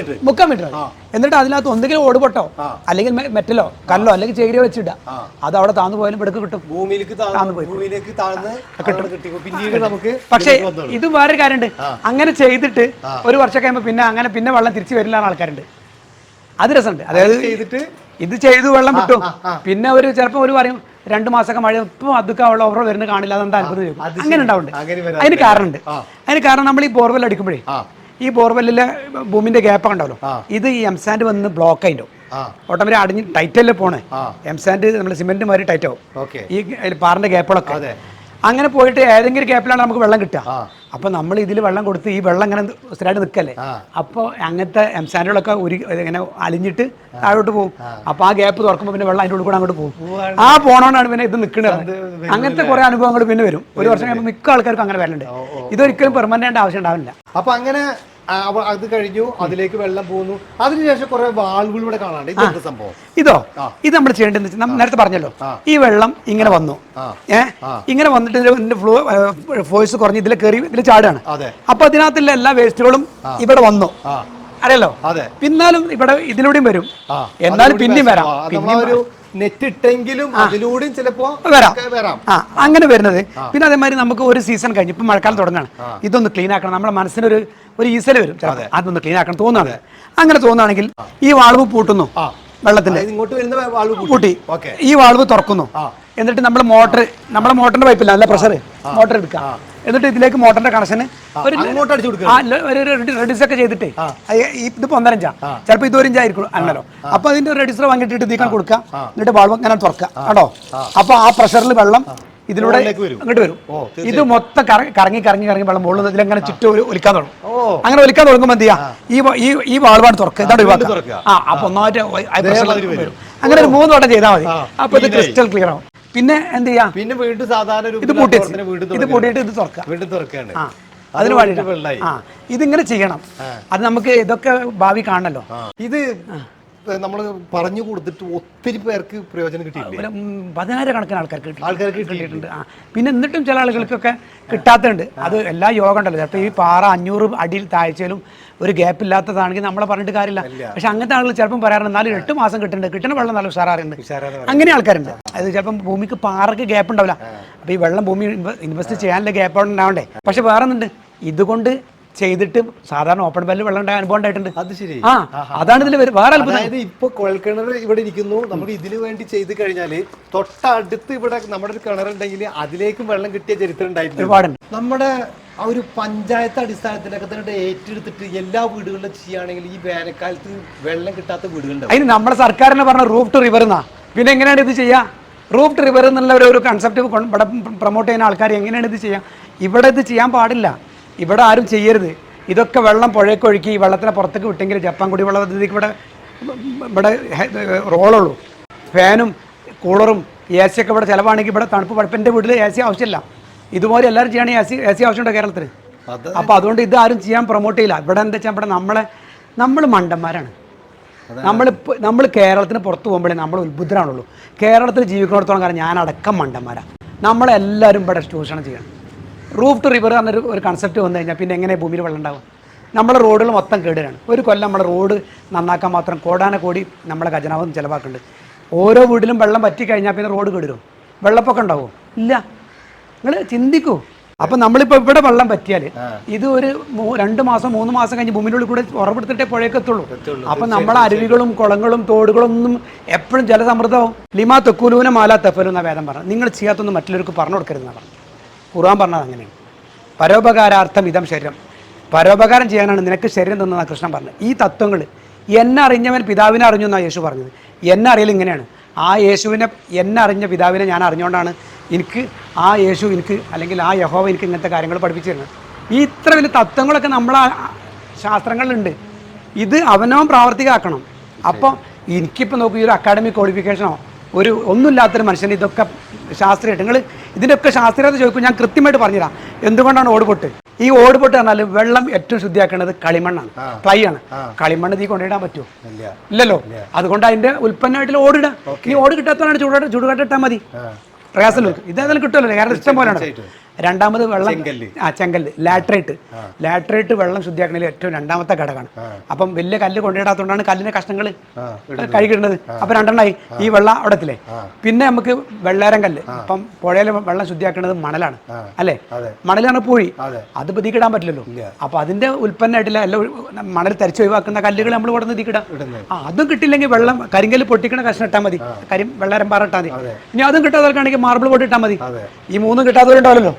മീറ്റർ. എന്നിട്ട് അതിനകത്ത് എന്തെങ്കിലും ഓടുപൊട്ടോ അല്ലെങ്കിൽ മെറ്റലോ കല്ലോ അല്ലെങ്കിൽ ചേരിയോ വെച്ചിടുക. അത് അവിടെ താന്നു പോയാലും ഇവിടേക്ക് കിട്ടും. ഭൂമിയിലേക്ക് പിന്നീട് നമുക്ക് പക്ഷേ ഇത് വേറൊരു കാര്യമുണ്ട്. അങ്ങനെ ചെയ്തിട്ട് ഒരു വർഷം കഴിയുമ്പോൾ പിന്നെ അങ്ങനെ പിന്നെ വെള്ളം തിരിച്ചു വരില്ല ആൾക്കാരുണ്ട്. അത് രസമുണ്ട്. അതായത് ചെയ്തിട്ട് ഇത് ചെയ്തു വെള്ളം കിട്ടും. പിന്നെ ഒരു ചിലപ്പോൾ ഒരു പറയും രണ്ട് മാസമൊക്കെ മഴ ഇപ്പം അതൊക്കെ ഓഫർ വരുന്നത് കാണില്ല അതെന്താ അത്ഭുതം. ചോദിക്കും അങ്ങനെ ഉണ്ടാവുന്നുണ്ട് അതിന് കാരണമുണ്ട്. അതിന് കാരണം നമ്മൾ ഈ ബോർവെൽ അടിക്കുമ്പോഴേ ഈ ബോർവെല്ലിലെ ഭൂമിന്റെ ഗ്യാപ്പ് ഉണ്ടല്ലോ ഇത് ഈ എംസാൻഡ് വന്ന് ബ്ലോക്ക് ആയിട്ടോ ഓട്ടോമാറ്റിക് അടിഞ്ഞ് ടൈറ്റല്ലേ പോണേ? എം സാൻഡ് നമ്മൾ സിമെന്റ് മാതിരി ടൈറ്റ് ആവും. ഈ പാറിന്റെ ഗ്യാപ്പുകളൊക്കെ. അങ്ങനെ പോയിട്ട് ഏതെങ്കിലും ഗ്യാപ്പിലാണ് നമുക്ക് വെള്ളം കിട്ടുക. ആ. അപ്പൊ നമ്മൾ ഇതിൽ വെള്ളം കൊടുത്ത് ഈ വെള്ളം ഇങ്ങനെ സ്ഥിരമായിട്ട് നിൽക്കല്ലേ. അപ്പോൾ അങ്ങനത്തെ എംസാൻഡുകളൊക്കെ ഒരു ഇങ്ങനെ അലിഞ്ഞിട്ട് താഴോട്ട് പോകും അപ്പൊ ആ ഗ്യാപ്പ് തുറക്കുമ്പോൾ പിന്നെ വെള്ളം അതിന്റെ ഉള്ളിൽ കൂടെ അങ്ങോട്ട് പോകും ആ പോണോണ്ടാണ് പിന്നെ ഇത് നിൽക്കുന്നത് അങ്ങനത്തെ കുറെ അനുഭവങ്ങൾ പിന്നെ വരും. ഒരു വർഷം കഴിയുമ്പോൾ മിക്ക ആൾക്കാർക്കും അങ്ങനെ വരലുണ്ട്. ഇതൊരിക്കലും പെർമനന്റ് ആവശ്യം ഉണ്ടാവില്ല. അപ്പൊ അങ്ങനെ അത് കഴിഞ്ഞു അതിലേക്ക് വെള്ളം പോകുന്നു അതിനുശേഷം കുറെ വാൾവുകൾ ഇവിടെ കാണാണ്ട് ഇത് സംഭവം? ഇതോ? ഇത് നമ്മൾ ചെയ്യേണ്ടത് നേരത്തെ പറഞ്ഞല്ലോ. ഈ വെള്ളം ഇങ്ങനെ വന്നു. ഏഹ് ഇങ്ങനെ വന്നിട്ട് ഇതിന്റെ ഫ്ലോ ഫോഴ്സ് കുറഞ്ഞ് ഇതിൽ കയറി ഇതിൽ ചാടാണ്. അപ്പൊ അതിനകത്തുള്ള എല്ലാ വേസ്റ്റുകളും ഇവിടെ വന്നു. അതെ. പിന്നാലും ഇവിടെ ഇതിലൂടെയും വരും. എന്നാലും പിന്നെയും വരാം. പിന്നെ ഒരു നെറ്റ് ഇട്ടെങ്കിലും അതിലൂടെയും ചിലപ്പോ വരാം. ആ അങ്ങനെ വരുന്നത്. പിന്നെ അതേമാതിരി നമുക്ക് ഒരു സീസൺ കഴിഞ്ഞ് ഇപ്പം മഴക്കാലം തുടങ്ങാണ്. ഇതൊന്ന് ക്ലീൻ ആക്കണം. നമ്മുടെ മനസ്സിനൊരു ഒരു ഈസൽ വരും. അതൊന്ന് ക്ലീൻ ആക്കണം തോന്നുന്നത്. അങ്ങനെ തോന്നുകയാണെങ്കിൽ ഈ വാൾവ് പൂട്ടുന്നു വെള്ളത്തിന്റെ ഇങ്ങോട്ട് വരുന്ന വാൾവ് പൂട്ടി. പൂട്ടി. ഈ വാൾവ് തുറക്കുന്നു. എന്നിട്ട് നമ്മൾ മോട്ടർ നമ്മുടെ മോട്ടറിന്റെ പൈപ്പില്ല നല്ല പ്രഷർ മോട്ടർ എടുക്കുക. എന്നിട്ട് ഇതിലേക്ക് മോട്ടറിന്റെ കണക്ഷൻ ഒരു റെഡ്യൂസ് ഒക്കെ ചെയ്തിട്ടേ. ഇതിപ്പോ ഒന്നരഞ്ചാ ചിലപ്പോ ഇത് ഒരു ഇഞ്ചായിരിക്കും അന്നല്ലോ അപ്പൊ അതിന്റെ റെഡ്യൂസർ വാങ്ങിയിട്ട് ഇതിക്കാൻ കൊടുക്കുക. എന്നിട്ട് വാൾവ് ഇങ്ങനെ തുറക്കുക കേട്ടോ അപ്പൊ ആ പ്രഷറിൽ വെള്ളം ഇതിലൂടെ. അങ്ങോട്ട് വരും. ഇത് മൊത്തം കറ- കറങ്ങി കറങ്ങി കറങ്ങി വെള്ളം മുകളിൽ ഇതിലങ്ങനെ ചുറ്റും ഒലിക്കാൻ തുടങ്ങും. അങ്ങനെ ഒലിക്കാൻ തുടങ്ങുമ്പോൾ എന്ത് ചെയ്യാം? ഈ ഈ വാൾപാട് തുറക്കുക. ഇതാണ്. ഒഴിവാക്കുക. ആ അപ്പൊ ഒന്നാമത്തെ അങ്ങനെ ഒരു മൂന്ന് വട്ടം ചെയ്താൽ മതി. അപ്പൊ ഇത് ക്രിസ്റ്റൽ ക്ലിയർ ആവും. പിന്നെ എന്ത് ചെയ്യാ? പിന്നെ വീണ്ടും സാധാരണ ഇത് പൂട്ടി ഇത്. പൂട്ടിയിട്ട് ഇത് തുറക്കുക. വീണ്ടും തുറക്കുകയാണ്. അതിന് വേണ്ടിയിട്ട്. ഇതിങ്ങനെ ചെയ്യണം. അത് നമുക്ക് ഇതൊക്കെ ഭാവി കാണണല്ലോ. ഇത് നമ്മൾ പറഞ്ഞു കൊടുത്തിട്ട് ഒത്തിരി പേർക്ക് പ്രയോജനം കിട്ടിയിട്ടില്ല? പതിനായിരക്കണക്കിന് ആൾക്കാർക്ക് കിട്ടി- ആൾക്കാർക്ക് കിട്ടിയിട്ടുണ്ട്. ആ പിന്നെ എന്നിട്ടും ചില ആളുകൾക്കൊക്കെ കിട്ടാത്തുണ്ട് അത് എല്ലാ യോഗം ഉണ്ടല്ലോ ചിലപ്പോൾ ഈ പാറ അഞ്ഞൂറ് അടിയിൽ താഴ്ചയിലും ഒരു ഗ്യാപ്പ് ഇല്ലാത്തതാണെങ്കിൽ നമ്മളെ പറഞ്ഞിട്ട് കാര്യമില്ല. പക്ഷെ അങ്ങനത്തെ ആളുകൾ ചിലപ്പം പറയാറുണ്ട് നാല് എട്ട് മാസം കിട്ടുന്നുണ്ട് കിട്ടുന്ന വെള്ളം നല്ല ഉഷാറാറുണ്ട്. അങ്ങനെ ആൾക്കാരുണ്ട്. അത് ചിലപ്പം ഭൂമിക്ക് പാറക്ക് ഗ്യാപ്പ് ഉണ്ടാവില്ല. അപ്പോൾ ഈ വെള്ളം ഭൂമി ഇൻവെസ്റ്റ് ചെയ്യാനുള്ള ഗ്യാപ്പ് ഉണ്ടാവണ്ടേ? പക്ഷെ വേറെ ഇതുകൊണ്ട് ചെയ്തിട്ട് സാധാരണ ഓപ്പൺ ബെല്ലിൽ വെള്ളം ഉണ്ടായ അനുഭവം ഉണ്ടായിട്ടുണ്ട്. അത് ശരി. ആ അതാണ് ഇതിൽ വേറെ അതായത് ഇപ്പൊ കുഴൽക്കിണർ ഇവിടെ ഇരിക്കുന്നു. നമുക്ക് ഇതിനു വേണ്ടി ചെയ്ത് കഴിഞ്ഞാൽ തൊട്ടടുത്ത് ഇവിടെ നമ്മുടെ ഒരു കിണറുണ്ടെങ്കിൽ അതിലേക്കും വെള്ളം കിട്ടിയ ചരിത്രം ഉണ്ടായിട്ടുണ്ട്. ഒരുപാടുണ്ട്. നമ്മുടെ ആ ഒരു പഞ്ചായത്ത് അടിസ്ഥാനത്തിലൊക്കെ തന്നെ ഏറ്റെടുത്തിട്ട് എല്ലാ വീടുകളിലും ചെയ്യുകയാണെങ്കിൽ ഈ വേനൽക്കാലത്ത് വെള്ളം കിട്ടാത്ത വീടുകളുണ്ടാവും. അതിന് നമ്മുടെ സർക്കാരിനെ പറഞ്ഞ റൂഫ് ടു റിവർ എന്നാ പിന്നെ എങ്ങനെയാണ് ഇത് ചെയ്യുക റൂഫ് ടു റിവർ എന്നുള്ള ഒരു കൺസെപ്റ്റ് ഇവിടെ പ്രൊമോട്ട് ചെയ്യുന്ന ആൾക്കാർ എങ്ങനെയാണ് ഇത് ചെയ്യുക ഇവിടെ ഇത് ചെയ്യാൻ പാടില്ല. ഇവിടെ ആരും ചെയ്യരുത്. ഇതൊക്കെ വെള്ളം പുഴയ്ക്ക് ഒഴുക്കി ഈ വെള്ളത്തിനെ പുറത്തേക്ക് വിട്ടെങ്കിൽ ജപ്പാൻ കുടിവെള്ള പദ്ധതിക്ക് ഇവിടെ ഇവിടെ റോളുള്ളൂ. ഫാനും കൂളറും എ സി ഒക്കെ ഇവിടെ ചിലവാണെങ്കിൽ ഇവിടെ തണുപ്പ് പഠിപ്പിന്റെ വീട്ടിൽ എ സി ആവശ്യമില്ല. ഇതുപോലെ എല്ലാവരും ചെയ്യണേ എ സി എ സി ആവശ്യമുണ്ടോ കേരളത്തിൽ അപ്പോൾ അതുകൊണ്ട് ഇത് ആരും ചെയ്യാൻ പ്രൊമോട്ട് ചെയ്യില്ല. ഇവിടെ എന്താ വെച്ചാൽ ഇവിടെ നമ്മളെ നമ്മൾ മണ്ടന്മാരാണ്. നമ്മൾ നമ്മൾ കേരളത്തിന് പുറത്ത് പോകുമ്പോഴേ നമ്മൾ ഉത്ബുദ്ധരാണുള്ളൂ. കേരളത്തിൽ ജീവിക്കുന്നിടത്തോളം കാരണം ഞാൻ അടക്കം മണ്ടന്മാരാണ് നമ്മളെല്ലാവരും ഇവിടെ ചൂഷണം ചെയ്യണം. റൂഫ് ടു റിവർ എന്നൊരു ഒരു കൺസെപ്റ്റ് വന്നു കഴിഞ്ഞാൽ പിന്നെ എങ്ങനെ ഭൂമിയിൽ വെള്ളം ഉണ്ടാവും? നമ്മുടെ റോഡുകൾ മൊത്തം കേടുകയാണ് ഒരു കൊല്ലം നമ്മുടെ റോഡ് നന്നാക്കാൻ മാത്രം കോടാന കോടി നമ്മളെ ഖജനാവും ചിലവാക്കുന്നുണ്ട്. ഓരോ വീട്ടിലും വെള്ളം പറ്റി കഴിഞ്ഞാൽ പിന്നെ റോഡ് കേടുവരും. വെള്ളപ്പൊക്കം ഉണ്ടാവുമോ ഇല്ല. നിങ്ങൾ ചിന്തിക്കൂ. അപ്പം നമ്മളിപ്പോൾ ഇവിടെ വെള്ളം പറ്റിയാൽ ഇത് ഒരു രണ്ട് മാസം മൂന്ന് മാസം കഴിഞ്ഞ് ഭൂമിയിലുള്ളിൽ കൂടെ ഉറപ്പെടുത്തിട്ടേ പുഴയൊക്കെ എത്തുള്ളൂ. അപ്പം നമ്മളെ അരുവികളും കുളങ്ങളും തോടുകളും ഒന്നും എപ്പോഴും ജലസമൃദ്ധവും ലിമാ തെക്കൂലൂന മാല തെഫലൂന്ന വേദം പറഞ്ഞു നിങ്ങൾ ചെയ്യാത്തൊന്നും മറ്റുള്ളവർക്ക് പറഞ്ഞു കൊടുക്കരുതെന്നാണ് പറഞ്ഞു ഖുർആൻ പറഞ്ഞത് അങ്ങനെയാണ്. പരോപകാരാർത്ഥം ഇതം ശരീരം. പരോപകാരം ചെയ്യാനാണ് നിനക്ക് ശരീരം തന്നതാണ് കൃഷ്ണൻ പറഞ്ഞത്. ഈ തത്വങ്ങൾ എന്നെ അറിഞ്ഞവൻ പിതാവിനെ അറിഞ്ഞു എന്നാണ് യേശു പറഞ്ഞത്. എന്നെ അറിയൽ ഇങ്ങനെയാണ്. ആ യേശുവിനെ എന്നെ അറിഞ്ഞ പിതാവിനെ ഞാൻ അറിഞ്ഞുകൊണ്ടാണ് എനിക്ക് ആ യേശു എനിക്ക് അല്ലെങ്കിൽ ആ യഹോവ എനിക്ക് ഇങ്ങനത്തെ കാര്യങ്ങൾ പഠിപ്പിച്ചു തരുന്നത് ഈ ഇത്ര വലിയ തത്വങ്ങളൊക്കെ നമ്മളെ ശാസ്ത്രങ്ങളിലുണ്ട്. ഇത് അവനവൻ പ്രാവർത്തികമാക്കണം. അപ്പോൾ എനിക്കിപ്പോൾ നോക്കൂ ഈ ഒരു അക്കാഡമിക് ക്വാളിഫിക്കേഷനോ ഒരു ഒന്നുമില്ലാത്തൊരു മനുഷ്യന് ഇതൊക്കെ ശാസ്ത്രീയമായിട്ട്. നിങ്ങൾ ഇതിന്റെയൊക്കെ ശാസ്ത്രീയത ചോദിക്കും ഞാൻ കൃത്യമായിട്ട് പറഞ്ഞുതരാം. എന്തുകൊണ്ടാണ് ഓടുപൊട്ട്? ഈ ഓടുപൊട്ട് പറഞ്ഞാൽ വെള്ളം ഏറ്റവും ശുദ്ധിയാക്കേണ്ടത് കളിമണ്ണാണ്. ക്ലൈ ആണ് കളിമണ്ണ് തീ കൊണ്ടിടാൻ പറ്റുമോ? ഇല്ലല്ലോ. അതുകൊണ്ട് അതിന്റെ ഉൽപ്പന്നമായിട്ടുള്ള ഓടിടാം ഈ ഓട് കിട്ടാത്തവരാണ് ചൂടാട്ട് ചൂടുകാട്ടിട്ടാൽ മതി. പ്രയാസം ഇതേതായാലും കിട്ടുമല്ലോ. കാരണം ഇഷ്ടം പോലെയാണ്. രണ്ടാമത് വെള്ളം ആ ചെങ്കല്ല്. ലാട്രേറ്റ്. ലാട്രേറ്റ് വെള്ളം ശുദ്ധിയാക്കണതിൽ ഏറ്റവും രണ്ടാമത്തെ ഘടകമാണ്. അപ്പം വലിയ കല്ല് കൊണ്ടിടാത്തതുകൊണ്ടാണ് കല്ലിന്റെ കഷ്ണങ്ങൾ കഴുകിടുന്നത് അപ്പൊ രണ്ടെണ്ണമായി ഈ വെള്ളം അവിടത്തില്ലേ? പിന്നെ നമുക്ക് വെള്ളേരം കല്ല്. അപ്പം പുഴയിലെ വെള്ളം ശുദ്ധിയാക്കുന്നത് മണലാണ്. അല്ലേ? മണലാണ് പൂഴി. അത്. ഇപ്പൊ തീക്കിടാൻ പറ്റില്ലല്ലോ. അപ്പൊ അതിന്റെ ഉൽപ്പന്നമായിട്ടില്ല. എല്ലാം മണൽ തരിച്ച് ഒഴിവാക്കുന്ന കല്ലുകൾ നമ്മൾ ഇവിടെ നിന്ന് തീക്കിടാം ആ അതും കിട്ടില്ലെങ്കിൽ വെള്ളം കരിങ്കല്ല് പൊട്ടിക്കണ കഷ്ണം ഇട്ടാൽ മതി. കരി വെള്ളേരം പാറ ഇട്ടാൽ മതി. ഇനി അതും കിട്ടാത്തവർക്കാണെങ്കിൽ മാർബിൾ പൊട്ടി ഇട്ടാൽ മതി. ഈ മൂന്നും കിട്ടാത്തവരുണ്ടാവല്ലോ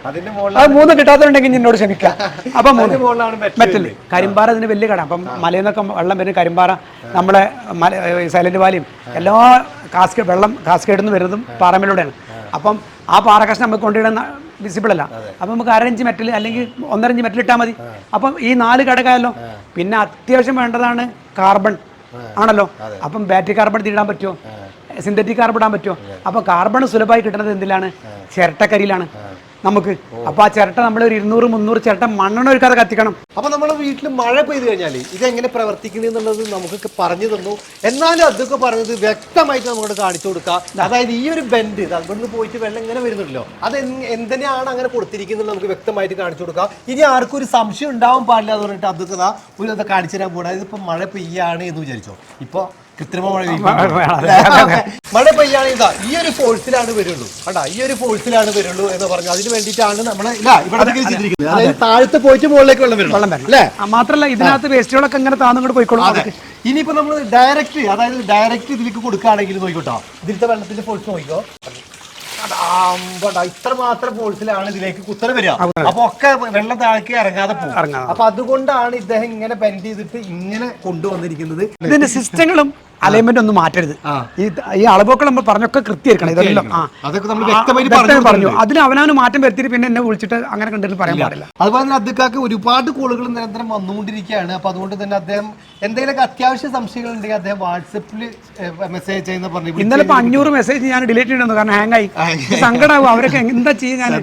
അത് മൂന്ന് കിട്ടാത്തവരുണ്ടെങ്കിൽ നിന്നോട് ക്ഷമിക്കാം അപ്പൊ മൂന്ന്. Metal metal. കരിമ്പാറ ഇതിന് വലിയ കട. അപ്പം മലയിൽ നിന്നൊക്കെ വെള്ളം വരുന്ന കരിമ്പാറ നമ്മളെ മല സൈലന്റ് വാലിയും എല്ലാ കാസ്കേഡ് വെള്ളം കാസ്കേഡിൽ നിന്ന് വരുന്നതും പാറമേലൂടെയാണ്. അപ്പം ആ പാറ കഷ്ണം നമുക്ക് കൊണ്ടിടുന്ന വിസിബിൾ അല്ല. അപ്പം നമുക്ക് അരഞ്ച് മെറ്റൽ അല്ലെങ്കിൽ ഒന്നരഞ്ച് മെറ്റൽ ഇട്ടാൽ മതി. അപ്പം ഈ നാല് ഘടകമായല്ലോ. പിന്നെ അത്യാവശ്യം വേണ്ടതാണ് കാർബൺ ആണല്ലോ. അപ്പം ബാറ്ററി കാർബൺ തീടാൻ പറ്റുമോ? സിന്തറ്റിക് കാർബൺ ഇടാൻ പറ്റുമോ? അപ്പൊ കാർബൺ സുലഭമായി കിട്ടുന്നത് എന്തിലാണ്? ചിരട്ടക്കരിയിലാണ്. നമുക്ക്. അപ്പൊ ആ ചിരട്ട നമ്മൾ ഒരു ഇരുന്നൂറ് മുന്നൂറ് ചിരട്ട മണ്ണെണ്ണ ഒഴിക്കാതെ കത്തിക്കണം. അപ്പൊ നമ്മുടെ വീട്ടിൽ മഴ പെയ്തു കഴിഞ്ഞാൽ ഇത് എങ്ങനെ പ്രവർത്തിക്കുന്നു എന്നുള്ളത് നമുക്കൊക്കെ പറഞ്ഞു തന്നു. എന്നാലും അതൊക്കെ പറഞ്ഞത് വ്യക്തമായിട്ട് നമുക്ക് കാണിച്ചു കൊടുക്കാം. അതായത് ഈ ഒരു ബെൻഡ് അവിടുന്ന് പോയിട്ട് വെള്ളം ഇങ്ങനെ വരുന്നുണ്ടല്ലോ. അത് എന്തിനാണ് അങ്ങനെ കൊടുത്തിരിക്കുന്നത് നമുക്ക് വ്യക്തമായിട്ട് കാണിച്ചു കൊടുക്കാം. ഇനി ആർക്കും ഒരു സംശയം ഉണ്ടാവാൻ പാടില്ല എന്ന് പറഞ്ഞിട്ട് അതൊക്കെ ഒരു കാണിച്ചു തരാൻ പോകണം അതിപ്പോ മഴ പെയ്യാണ് എന്ന് വിചാരിച്ചോ. ഇപ്പൊ കൃത്രിമ മഴ. മഴ പെയ്യാണെങ്കിൽ ഇതാ ഈ ഒരു ഫോഴ്സിലാണ് വരുള്ളൂ കണ്ടാ ഈ ഒരു ഫോഴ്സിലാണ് വരുള്ളൂ എന്ന് പറഞ്ഞു അതിന് വേണ്ടിയിട്ടാണ് നമ്മളെ ഇല്ല ഇവിടെ ചെയ്തിരിക്കുന്നത് അതായത് താഴത്ത് പോയിട്ട് മുകളിലേക്ക് വെള്ളം വരും വെള്ളം വരണം അല്ലേ ആ, മാത്രല്ല ഇതിനകത്ത് വേസ്റ്റുകളൊക്കെ ഇങ്ങനെ താന്നുകൊണ്ട് പോയിക്കോളും അതെ ഇനിയിപ്പോ നമ്മൾ ഡയറക്റ്റ് അതായത് ഡയറക്റ്റ് ഇതിലേക്ക് കൊടുക്കുകയാണെങ്കിൽ നോക്കിക്കോട്ടോ ഇതിലത്തെ വെള്ളത്തിന്റെ ഫോഴ്സ് നോക്കിക്കോ ഇത്ര മാത്രം ഫോഴ്സിലാണ് ഇതിലേക്ക് കുത്തര വരിക. അപ്പൊ ഒക്കെ വെള്ളം താഴേക്ക് ഇറങ്ങാതെ പോകും. അപ്പൊ അതുകൊണ്ടാണ് ഇദ്ദേഹം ഇങ്ങനെ ബെൻഡ് ചെയ്തിട്ട് ഇങ്ങനെ കൊണ്ടുവന്നിരിക്കുന്നത്. ഇതിന്റെ സിസ്റ്റങ്ങളും അലൈൻമെന്റ് ഒന്നും മാറ്റരുത്. ഈ ഈ അളവൊക്കെ നമ്മൾ പറഞ്ഞൊക്കെ കൃത്യമായിരിക്കണം. ഇതെല്ലാം പറഞ്ഞു. അതിന് അവനവന് മാറ്റം വരുത്തിയിട്ട് പിന്നെ എന്നെ വിളിച്ചിട്ട് അങ്ങനെ കണ്ടിട്ട് പറയാൻ പാടില്ല. അതുപോലെ തന്നെ അദ്ദേഹം ഒരുപാട് കോളുകൾ നിരന്തരം വന്നുകൊണ്ടിരിക്കുകയാണ്. അപ്പൊ അതുകൊണ്ട് തന്നെ അദ്ദേഹം എന്തെങ്കിലുമൊക്കെ അത്യാവശ്യ സംശയങ്ങൾ ഉണ്ടെങ്കിൽ അദ്ദേഹം വാട്സപ്പിൽ മെസ്സേജ് ചെയ്യുന്ന പറഞ്ഞു ഇന്നലെ ഇപ്പൊ അഞ്ഞൂറ് മെസ്സേജ് ഞാൻ ഡിലീറ്റ് ചെയ്യണമെന്ന് കാരണം ഹാങ് ആയി. സങ്കടമാകും അവരൊക്കെ എന്താ ചെയ്യാൻ ഞാൻ.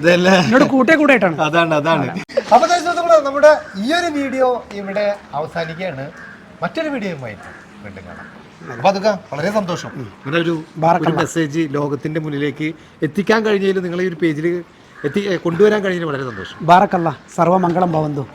എന്നോട് കൂട്ടേ കൂടായിട്ടാണ് അതാണ് അതാണ്. അപ്പൊ നമ്മുടെ ഈ ഒരു വീഡിയോ ഇവിടെ അവസാനിക്കുകയാണ്. മറ്റൊരു വീഡിയോയുമായിട്ട് വീണ്ടും കാണാം. അപ്പൊ അതൊക്കെ വളരെ സന്തോഷം. ഒരു ഒരു മെസ്സേജ് ലോകത്തിന്റെ മുന്നിലേക്ക് എത്തിക്കാൻ കഴിഞ്ഞതിൽ നിങ്ങൾ ഈ ഒരു പേജിൽ എത്തി കൊണ്ടുവരാൻ കഴിഞ്ഞതിൽ വളരെ സന്തോഷം. ബാറക്കല്ല സർവമംഗളം ഭവന്തു.